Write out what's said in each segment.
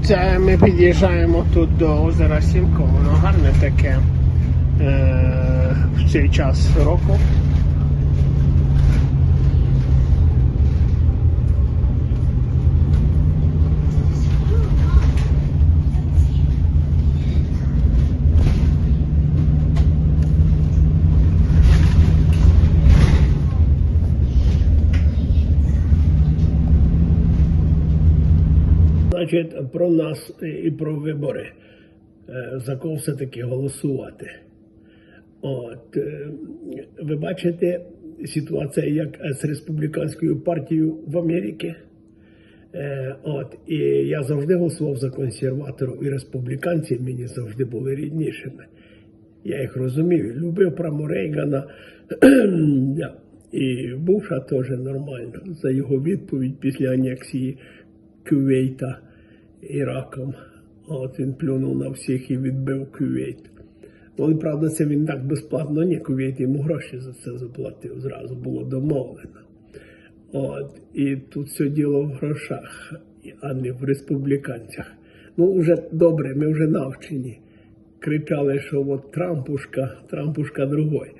Оце ми під'їжджаємо тут до озера Сімко, воно гарне таке е, в цей час року. Значить, про нас і про вибори. Е, За кого все-таки голосувати. От, е, ви бачите ситуація як з республіканською партією в Америці. Е, От, і я завжди голосував за консерваторів, і республіканці мені завжди були ріднішими. Я їх розумів, любив прямо Рейгана. І Буша теж нормально за його відповідь після анексії Кувейта Іраком. От він плюнув на всіх і відбив Кувейт. Але правда, це він так безплатно, ні, Кувейт йому гроші за це заплатив. Зразу було домовлено. От, і тут все діло в грошах, а не в республіканцях. Ну, вже добре, ми вже навчені. Кричали, що от Трампушка, Трампушка другой.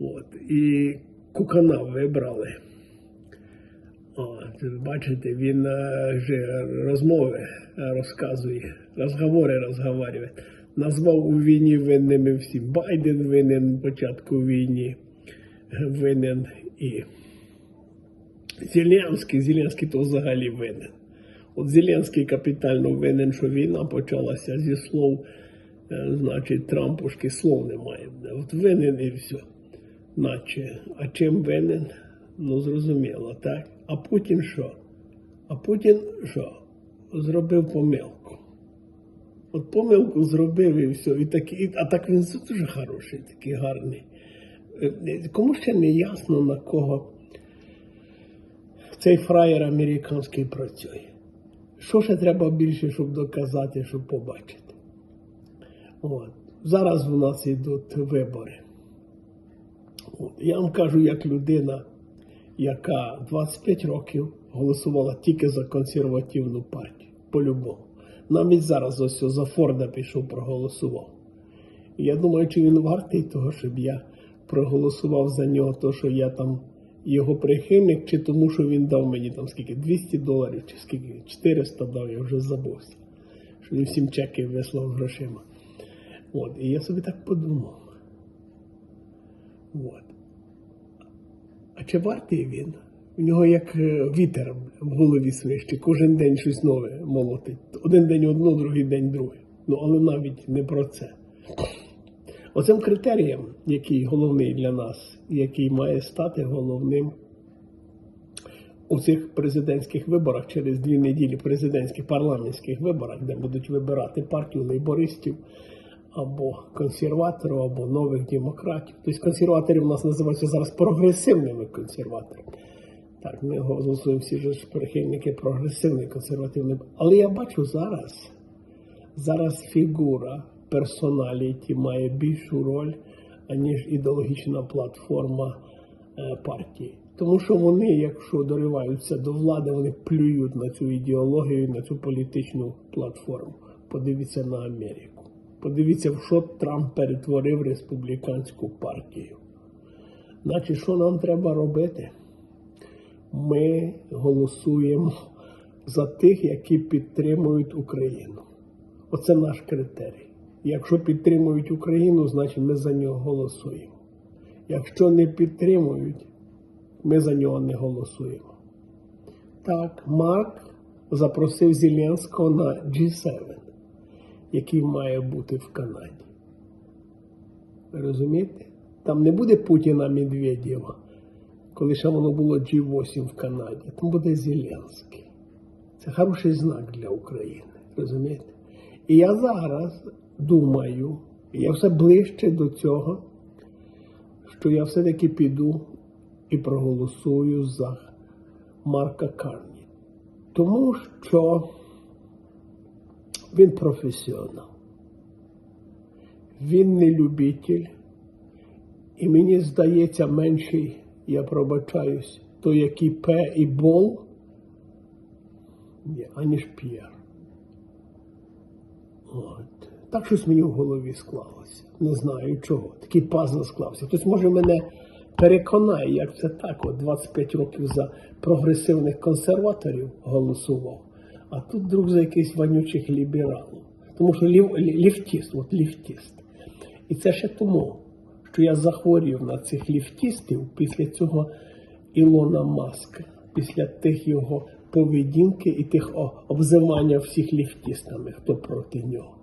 От, і Кукана вибрали. Бачите, він е, же розмови е, розказує, розговори розговорює. Назвав у війні винними всі. Байден винен початку війни, винен і Зеленський, Зеленський то взагалі винен. От Зеленський капітально винен, що війна почалася зі слов, е, значить, Трампушки слов немає. От винен і все. Наче, а чим винен? Ну, зрозуміло, так? А Путін що? А Путін що? Зробив помилку. От помилку зробив і все. І так, і, а так він дуже хороший, такий гарний. Е, Кому ще не ясно, на кого цей фраєр американський працює. Що ще треба більше, щоб доказати, щоб побачити? От. Зараз у нас йдуть вибори. От. Я вам кажу, як людина, яка 25 років голосувала тільки за консервативну партію. По-любому. Навіть зараз ось за Форда пішов, проголосував. Я думаю, чи він вартий того, щоб я проголосував за нього, то що я там його прихильник, чи тому, що він дав мені там скільки 200 доларів, чи скільки 400 дав, я вже забувся. Що він всім чеки вислав грошима. От, і я собі так подумав. От. А чи вартий він? У нього як е, вітер в голові свище, кожен день щось нове молотить. Один день одно, другий день друге. Ну, але навіть не про це. Оцим критерієм, який головний для нас, який має стати головним у цих президентських виборах через дві неділі президентських парламентських виборах, де будуть вибирати партію лейбористів або консерваторів, або нових демократів. Тобто консерваторів у нас називаються зараз прогресивними консерваторами. Так, ми голосуємо всі ж прихильники прогресивної консервативної. Але я бачу зараз, зараз фігура персоналіті має більшу роль, аніж ідеологічна платформа е, партії. Тому що вони, якщо дориваються до влади, вони плюють на цю ідеологію, на цю політичну платформу. Подивіться на Америку. Подивіться, в що Трамп перетворив республіканську партію. Значить, що нам треба робити? Ми голосуємо за тих, які підтримують Україну. Оце наш критерій. Якщо підтримують Україну, значить ми за нього голосуємо. Якщо не підтримують, ми за нього не голосуємо. Так, Марк запросив Зеленського на G7, який має бути в Канаді. Розумієте? Там не буде Путіна Медведєва, коли ще воно було G8 в Канаді. Там буде Зеленський. Це хороший знак для України. Розумієте? І я зараз думаю, я все ближче до цього, що я все-таки піду і проголосую за Марка Карні. Тому що він професіонал, він не любитель, і мені здається, менший, я пробачаюсь, то який П і Бол, ні, аніж П'єр. От. Так щось мені в голові склалося. Не знаю чого. Такий пазл склався. Хтось може мене переконає, як це так. От 25 років за прогресивних консерваторів голосував, а тут друг за якийсь вонючих лібералів. Тому що лів, ліфтіст, от ліфтіст. І це ще тому, що я захворів на цих ліфтістів після цього Ілона Маска, після тих його поведінки і тих обзивання всіх ліфтістами, хто проти нього.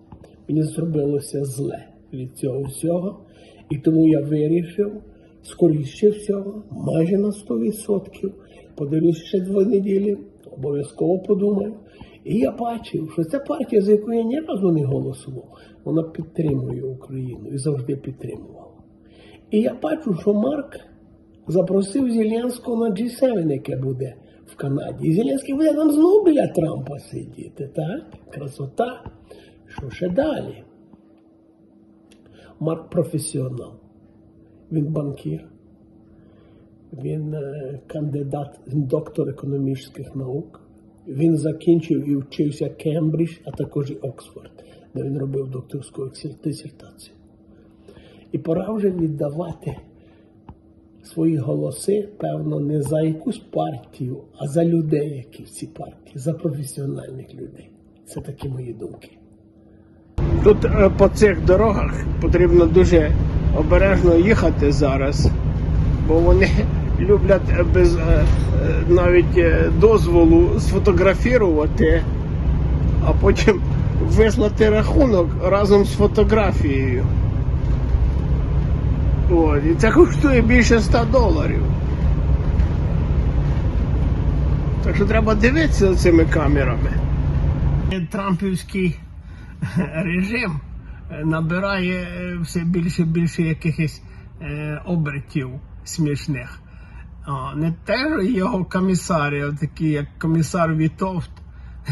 Мені зробилося зле від цього всього, і тому я вирішив, скоріше всього, майже на 100%, подивлюся ще дві неділі, обов'язково подумаю. І я бачив, що ця партія, за яку я ні разу не голосував, вона підтримує Україну і завжди підтримувала. І я бачу, що Марк запросив Зеленського на G7, яке буде в Канаді. І Зеленський буде там знову біля Трампа сидіти, так? Красота. Що ще далі? Марк професіонал. Він банкір. Він е, кандидат, доктор економічних наук. Він закінчив і вчився Кембридж, а також і Оксфорд, де він робив докторську дисертацію. І пора вже віддавати свої голоси, певно, не за якусь партію, а за людей, які в цій партії, за професіональних людей. Це такі мої думки. Тут е, по цих дорогах потрібно дуже обережно їхати зараз, бо вони люблять е, без е, е, навіть дозволу сфотографірувати, а потім вислати рахунок разом з фотографією. От, і це коштує більше 100 доларів. Так що треба дивитися цими камерами. Трампівський режим набирає все більше і більше якихось обертів смішних. Не те його комісарі, такі як комісар Вітовт,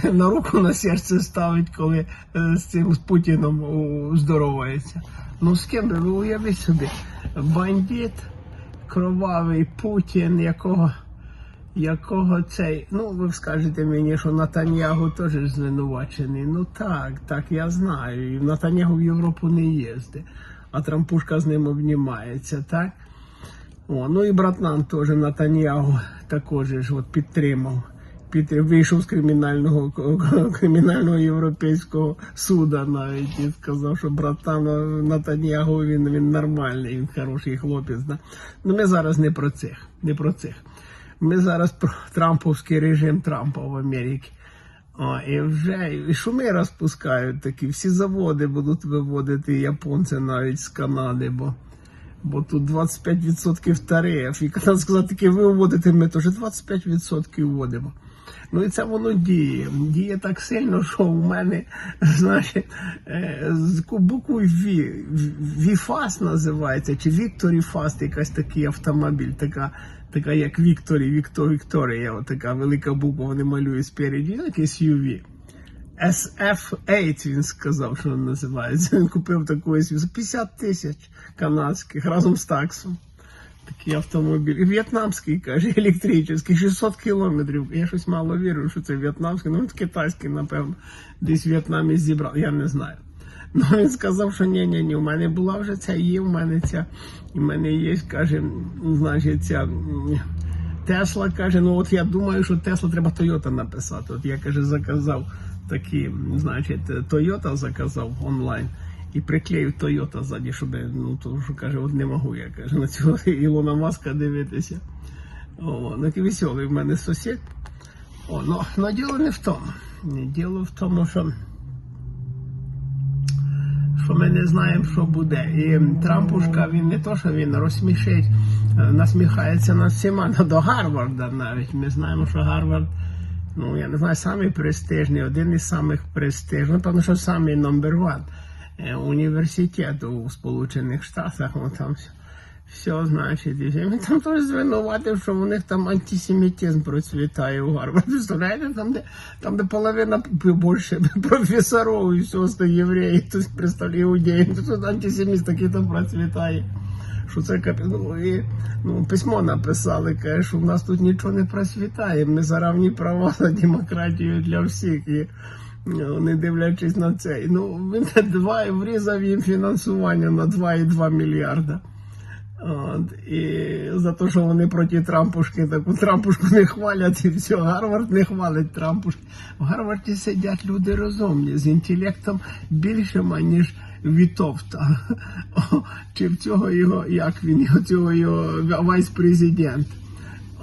на руку на серце ставить, коли е, з цим з Путіном здоровається. Ну з ким ви уявіть собі, бандит, кровавий Путін, якого якого цей, ну ви скажете мені, що Натаньягу теж звинувачений. Ну так, так, я знаю. Натаньягу в Європу не їздить, а Трампушка з ним обнімається, так? О, ну і братнан теж Натаньягу також ж от підтримав. Під, вийшов з кримінального кримінального європейського суда навіть і сказав, що братан Натаньягу він, він нормальний, він хороший хлопець. Да? Ну ми зараз не про цих, не про цих. Ми зараз про Трамповський режим Трампа в Америці. О, і вже і шуми розпускають такі. Всі заводи будуть виводити японці навіть з Канади, бо, бо тут 25% тариф. І треба сказати, ви вводите, ми теж 25% вводимо. Ну і це воно діє. Діє так сильно, що у мене, значить, е, з буквою Ві, Віфас називається, чи Вікторі Фаст, якась такий автомобіль, така, така як Вікторі, Віктор Вікторія, така велика буква, вони малюють спереді, ну, якийсь UV. SF8 він сказав, що він називається. Він купив таку за 50 тисяч канадських разом з таксом. Такий автомобіль. І в'єтнамський, каже, електричний, 600 кілометрів. Я щось мало вірю, що це в'єтнамський, ну китайський, напевно, десь в В'єтнамі зібрав, я не знаю. Ну він сказав, що ні, ні, у мене була вже ця, є в мене ця, і в мене є, каже, значить, ця. Тесла каже, ну от я думаю, що Тесла треба Тойота написати. От я каже, заказав такі, значить, Тойота заказав онлайн і приклеїв Тойота ззаді, щоб, ну то що каже, от не можу я каже, на цього Ілона Маска дивитися. О, ну веселий в мене сусід. О, ну, но діло не в тому. Діло в тому, що що ми не знаємо, що буде. І Трампушка він не то, що він розсмішить, е, насміхається над всіма ну, до Гарварда навіть. Ми знаємо, що Гарвард, ну я не знаю, самий престижний, один із самих престижних, тому що самий номер ван університет у Сполучених Штатах. Ну, там все, значить, і він там теж звинуватив, що у них там антисемітизм процвітає у Гарварді. Представляєте, там, де, там, де половина більше професорів і все остальне євреї, то представляє іудеї, то тут антисеміт такий там процвітає. Що це ну, і, ну, письмо написали, каже, що в нас тут нічого не процвітає. Ми за равні права за демократію для всіх. І, Ну, Не дивлячись на це. Ну, він два, врізав їм фінансування на 2,2 мільярда. От, і за те, що вони проти Трампушки, таку Трампушку не хвалять і все, Гарвард не хвалить Трампушки. В Гарварді сидять люди розумні, з інтелектом більшим, ніж Вітовта. Чи в цього його, як він, цього його вайс-президент.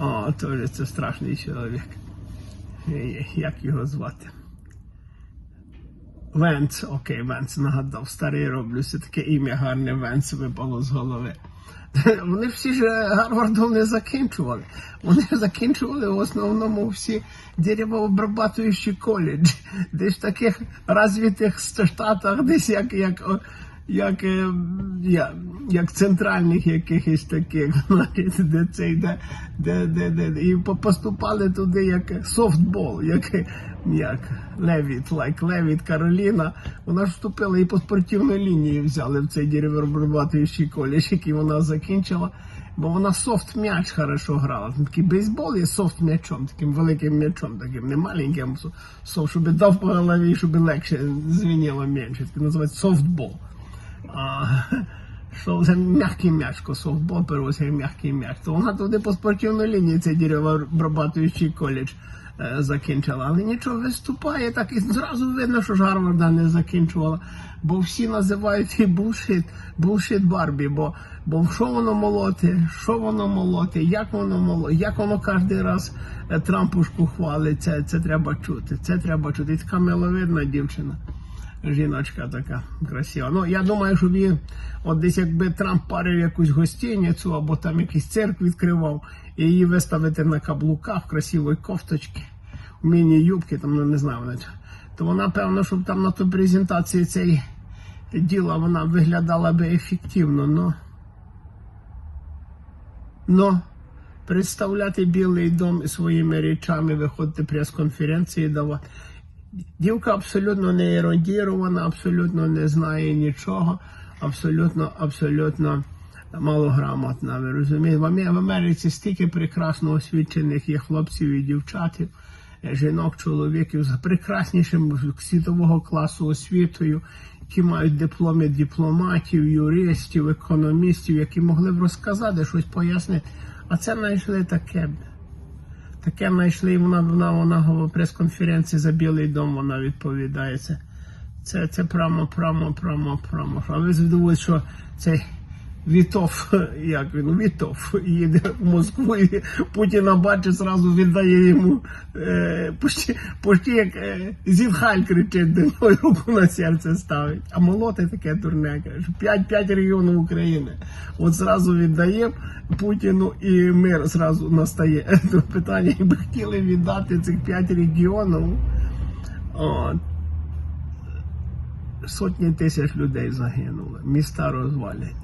О, теж це страшний чоловік. Е, Як його звати? Венц, окей, Венц нагадав, старий роблю, все таке ім'я гарне Венц випало з голови. Вони всі ж Гарвардом не закінчували. Вони закінчували в основному всі деревообрабатуючі коледжі. Десь в таких розвитих штатах, десь як, як, як, е, як центральних якихось таких, де цей, де, де, де, де, і поступали туди як софтбол, як, як Левіт, лайк Левіт, Кароліна. Вона ж вступила і по спортивній лінії взяли в цей деревообрабатуючий коледж, який вона закінчила. Бо вона софт м'яч хорошо грала. Там Такий бейсбол є софт м'ячом, таким великим м'ячом, таким не маленьким, софт, щоб дав по голові, щоб легше звеніло менше. Це називається софтбол. Що це м'який м'ячко, софтбол перевозить м'який м'яч. То вона туди по спортивній лінії цей деревообрабатуючий коледж закінчила. Але нічого виступає, так і зразу видно, що ж Гарварда не закінчувала. Бо всі називають її булшит, булшит Барбі, бо, бо що воно молоте, що воно молоте, як воно молоте, як воно кожен раз е, Трампушку хвалить, це, це треба чути, це треба чути. І така миловидна дівчина жіночка така красива. Ну, я думаю, що він, от десь якби Трамп парив якусь гостиницю або там якийсь цирк відкривав, і її виставити на каблуках, красивої кофточки, в міні-юбки, там, ну не знаю, вона, то вона, певно, щоб там на ту презентації цей діла вона виглядала би ефективно, но. Но представляти Білий дом своїми речами, виходити прес-конференції давати. Дівка абсолютно не еродірована, абсолютно не знає нічого, абсолютно, абсолютно малограмотна. Ви розумієте? В Америці стільки прекрасно освічених є хлопців і дівчатів, е, жінок, чоловіків з прекраснішим світового класу освітою, які мають дипломи дипломатів, юристів, економістів, які могли б розказати щось пояснити. А це знайшли таке. Таке знайшли, вона, вона, вона прес-конференції за Білий дом вона відповідає. Це, це, це прямо, прямо, прямо, прямо. А ви здивуєте, що цей Вітов, як він, Вітов, їде в Москву і Путіна бачить, зразу віддає йому е, почти, почти як е, Зівхаль кричить, де руку на серце ставить. А молоте таке дурне, каже, 5-5 регіонів України. От зразу віддає Путіну і мир зразу настає. До питання, якби хотіли віддати цих 5 регіонів. От, сотні тисяч людей загинули, міста розвалені.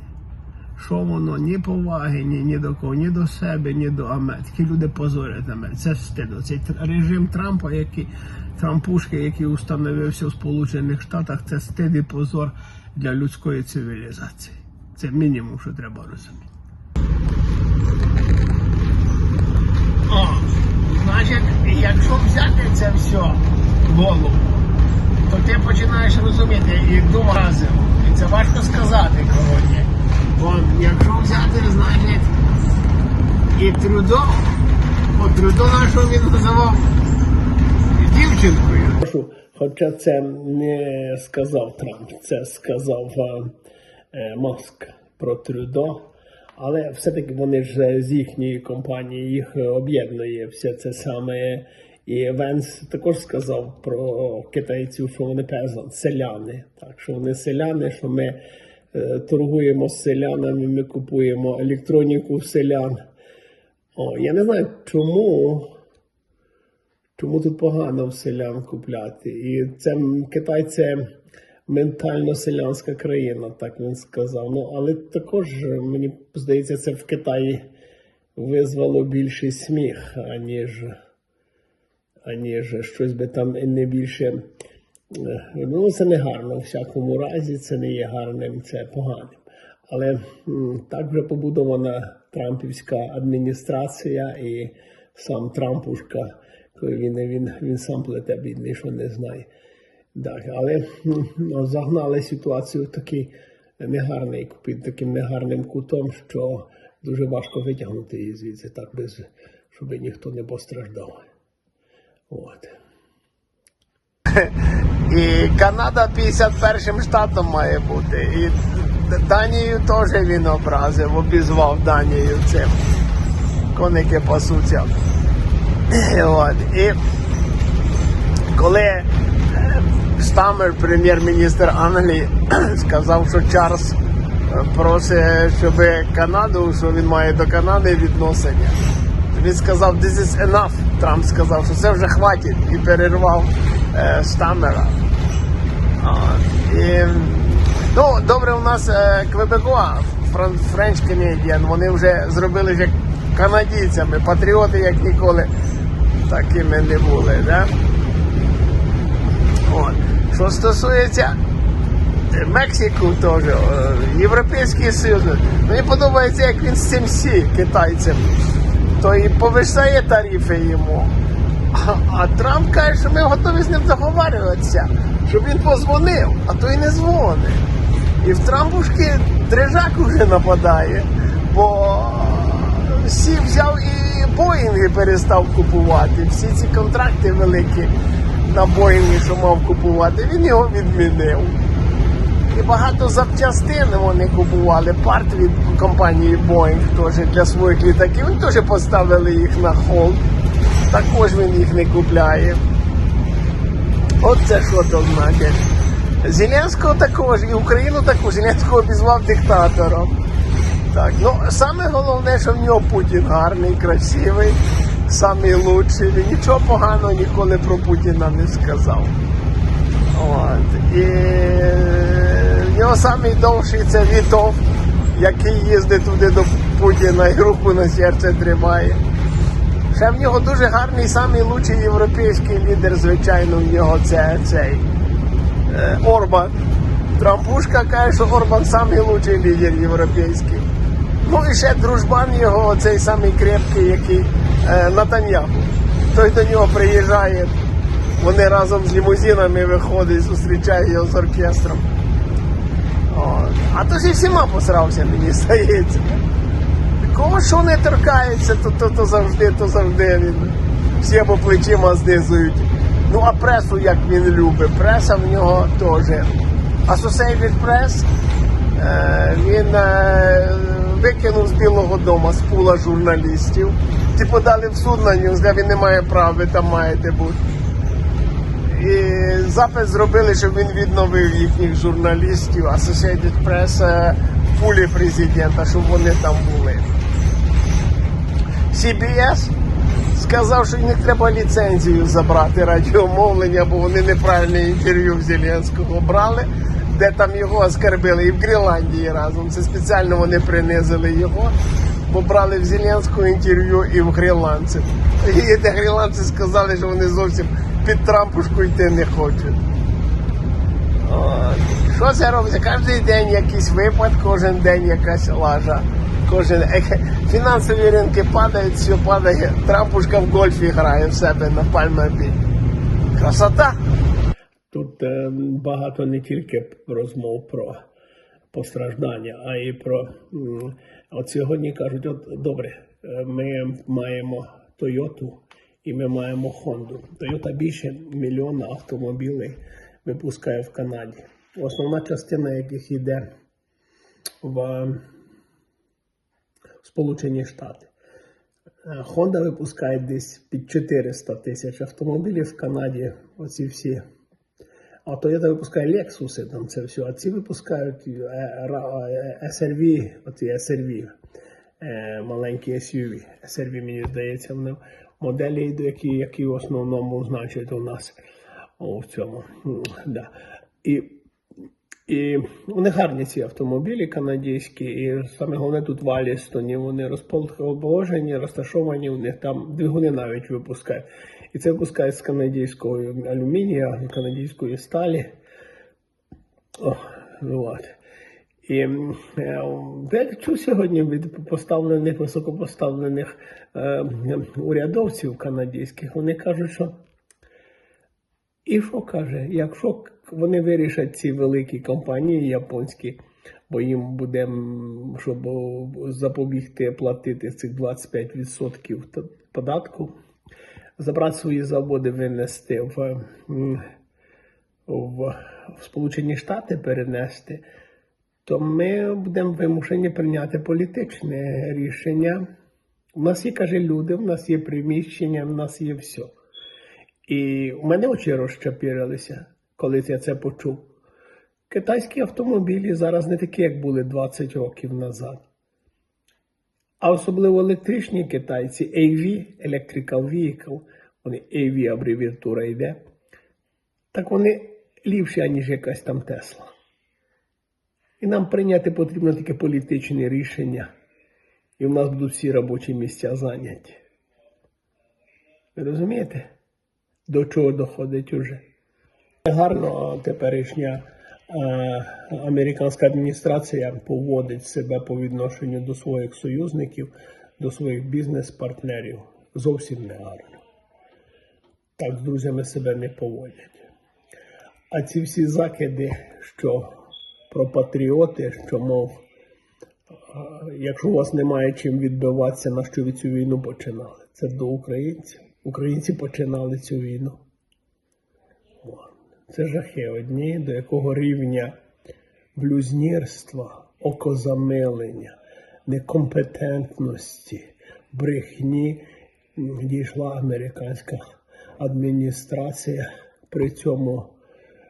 Що воно ні поваги, ні, ні до кого, ні до себе, ні до Америки. Люди позорять Америку. Це стидно. Цей режим Трампа, який Трампушки, який установився в Сполучених Штатах, це стид і позор для людської цивілізації. Це мінімум, що треба розуміти. Значить, якщо взяти це все в голову, то ти починаєш розуміти і думати. І це важко сказати кого Бо якщо взяти, значить, і Трюдо, бо Трюдо нашого він називав дівчинкою. Хоча це не сказав Трамп, це сказав е, Маск про Трюдо. Але все-таки вони ж з їхньої компанії їх об'єднує все це саме. І Венс також сказав про китайців, що вони пезон, селяни. Так, що вони селяни, що ми е, торгуємо з селянами, ми купуємо електроніку селян. О, я не знаю, чому, чому тут погано в селян купляти. І це Китай це ментально селянська країна, так він сказав. Ну, але також е, мені здається, це в Китаї визвало більший сміх, аніж, аніж щось би там не більше. Ну, це не гарно в всякому разі, це не є гарним, це поганим. Але так вже побудована Трампівська адміністрація і сам Трампушка, коли він, він, він сам плете бідний, що не знає. Да, але ну, загнали ситуацію в такий негарний, під таким негарним кутом, що дуже важко витягнути її звідси, так, без, щоб ніхто не постраждав. От. І Канада 51 штатом має бути. І Данію теж він образив, обізвав Данію цим. Коники пасуться. От. І коли е, Штамер, прем'єр-міністр Англії, сказав, що Чарльз е, просить, щоб Канаду, що він має до Канади відношення. Він сказав, this is enough. Трамп сказав, що це вже хватить і перервав е. А, і, ну, добре, у нас е, Квебекуа, French Canadian, вони вже зробили як канадійцями, патріоти як ніколи такими не були. Да? От. Що стосується е, Мексику теж, е, Європейський Союз, мені подобається, як він з цим сі китайцем, то і повишає тарифи йому. А, а Трамп каже, що ми готові з ним договарюватися, щоб він позвонив, а то й не дзвонить. І в Трампушки дрижак уже нападає, бо всі взяв і Боїнги перестав купувати. Всі ці контракти великі на Боїнги, що мав купувати, він його відмінив. І багато запчастин вони купували. Парт від компанії Boeing теж для своїх літаків. Вони теж поставили їх на холд. Також він їх не купляє. От це що то значить. Зеленського також, і Україну також. Зеленського обізвав диктатором. Так, ну саме головне, що в нього Путін гарний, красивий, самий лучший. Він нічого поганого ніколи про Путіна не сказав. От. І в нього самий довший це Вітов, який їздить туди до Путіна і руку на серце тримає. Ще в нього дуже гарний, самий лучший європейський лідер, звичайно, в нього це цей е, Орбан. Трампушка каже, що Орбан самий лучший лідер європейський. Ну і ще дружбан його, цей самий крепкий, який е, Натаньяху. Той до нього приїжджає, вони разом з лімузинами виходять, зустрічає його з оркестром. От. А то ж і всіма посрався, мені здається. Кого що не торкається, то, то, то завжди, то завжди він. Всі або плечима знизують. Ну а пресу як він любить. Преса в нього теж. Associated Press е, він е, викинув з Білого дому з пула журналістів. Ті подали в суд на нього, сказав, він не має права, ви там маєте бути. І запис зробили, щоб він відновив їхніх журналістів, Associated Press е, в пулі президента, щоб вони там були. CBS сказав, що них треба ліцензію забрати радіомовлення, бо вони неправильне інтерв'ю в Зеленського брали, де там його оскарбили, і в Гренландії разом. Це спеціально вони принизили його, бо брали в Зеленського інтерв'ю і в гренландців. І де гренландці сказали, що вони зовсім під Трампушку йти не хочуть. Що це робиться? Кожен день якийсь випад, кожен день якась лажа. Кожен фінансові ринки падають, все падає. Трампушка в гольфі грає в себе на пальмові. Красота! Тут е, багато не тільки розмов про постраждання, а й про от сьогодні кажуть: от добре, е, ми маємо Тойоту і ми маємо Хонду. Тойота більше мільйона автомобілів випускає в Канаді. Основна частина яких йде в Сполучені Штати. Е, Honda випускає десь під 400 тисяч автомобілів в Канаді. Оці всі. А Toyota випускає Lexus, там це все. А ці випускають е, е, SRV, оці SRV, маленькі SUV. SRV, мені здається, вони моделі, які, які в основному значать у нас в цьому. Да. І і вони гарні ці автомобілі канадські, і саме головне тут в Алістоні. Вони розположені, розташовані, у них там двигуни навіть випускають. І це випускають з канадського алюмінія, канадської сталі. Ну от. І е, я чув сьогодні від поставлених, високопоставлених е, урядовців канадських, вони кажуть, що І що каже? Якщо вони вирішать ці великі компанії японські, бо їм буде, щоб запобігти платити цих 25% податку, забрати свої заводи, винести в, в, в Сполучені Штати, перенести, то ми будемо вимушені прийняти політичне рішення. У нас є, каже, люди, у нас є приміщення, у нас є все. І у мене очі розчапірилися, коли я це почув. Китайські автомобілі зараз не такі, як були 20 років назад. А особливо електричні китайці, AV, Electrical Vehicle, вони AV абревіатура йде, так вони ліпші, ніж якась там Тесла. І нам прийняти потрібно таке політичне рішення. І в нас будуть всі робочі місця зайняті. Ви розумієте? До чого доходить уже? Гарно теперішня е, американська адміністрація поводить себе по відношенню до своїх союзників, до своїх бізнес-партнерів. Зовсім не гарно. Так з друзями себе не поводять. А ці всі закиди, що про патріоти, що мов, якщо у вас немає чим відбиватися, на що ви цю війну починали? Це до українців. Українці починали цю війну. Це жахи одні, до якого рівня блюзнірства, окозамилення, некомпетентності, брехні дійшла американська адміністрація при цьому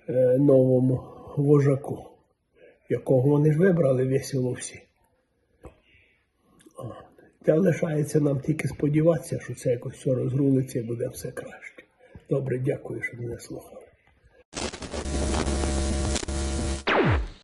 е, новому вожаку, якого вони ж вибрали весело всі. Та лишається нам тільки сподіватися, що це якось все розрулиться і буде все краще. Добре, дякую, що мене слухали.